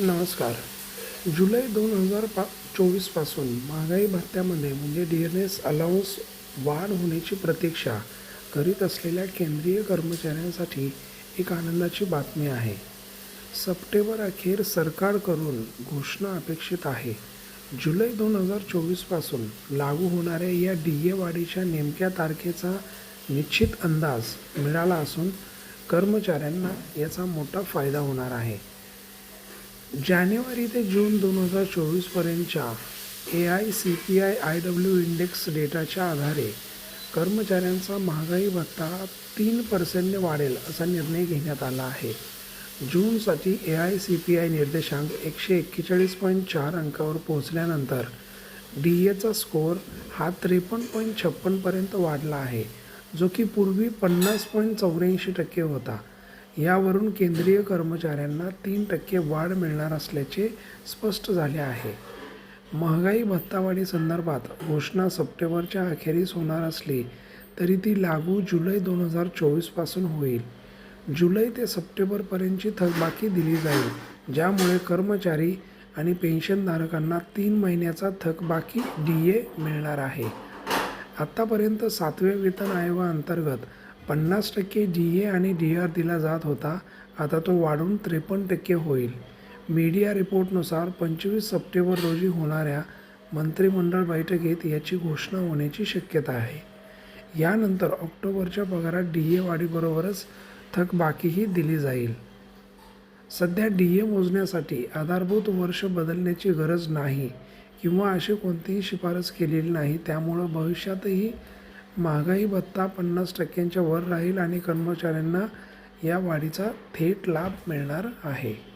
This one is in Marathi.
नमस्कार. जुलै दोन हजार पा चोवीसपासून महागाई भत्त्यामध्ये म्हणजे डी एन एस अलाउन्स वाढ होण्याची प्रतीक्षा करीत असलेल्या केंद्रीय कर्मचाऱ्यांसाठी एक आनंदाची बातमी आहे. सप्टेंबर अखेर सरकारकडून घोषणा अपेक्षित आहे. जुलै दोन हजार चोवीसपासून लागू होणाऱ्या या डी ए वाढीच्या नेमक्या तारखेचा निश्चित अंदाज मिळाला असून कर्मचाऱ्यांना याचा मोठा फायदा होणार आहे. जानेवारी ते जून दोन हजार चोवीसपर्यंतच्या A I C P I I W index डेटाच्या आधारे कर्मचाऱ्यांचा महागाई भत्ता तीन पर्सेंटने वाढेल असा निर्णय घेण्यात आला आहे. जूनसाठी A I C P I निर्देशांक एकशे एक्केचाळीस पॉईंट चार अंकावर पोहोचल्यानंतर डी एचा स्कोअर हा त्रेपन्न पॉईंट छप्पनपर्यंत वाढला आहे जो की पूर्वी पन्नास पॉईंट चौऱ्याऐंशी टक्के होता. यावरून केंद्रीय कर्मचाऱ्यांना तीन टक्के वाढ मिळणार असल्याचे स्पष्ट झाले आहे. महागाई भत्तावाढी संदर्भात घोषणा सप्टेंबरच्या अखेरीस होणार असली तरी ती लागू जुलै दोन हजार चोवीसपासून होईल. जुलै ते सप्टेंबरपर्यंतची थकबाकी दिली जाईल ज्यामुळे कर्मचारी आणि पेन्शनधारकांना तीन महिन्याचा थकबाकी डी ए मिळणार आहे. आत्तापर्यंत सातव्या वेतन आयोगाअंतर्गत पन्नास टक्के डी ए आणि डी आर दिला जात होता. आता तो वाढून त्रेपन्न टक्के होईल. मीडिया रिपोर्टनुसार पंचवीस सप्टेंबर रोजी होणाऱ्या मंत्रिमंडळ बैठकीत याची घोषणा होण्याची शक्यता आहे. यानंतर ऑक्टोबरच्या पगारात डी ए वाढीबरोबरच थकबाकीही दिली जाईल. सध्या डी ए मोजण्यासाठी आधारभूत वर्ष बदलण्याची गरज नाही किंवा अशी कोणतीही शिफारस केलेली नाही त्यामुळं भविष्यातही महागाई भत्ता पन्नास टक्क्यांच्या वर राहील आणि कर्मचाऱ्यांना या वाढीचा थेट लाभ मिळणार आहे.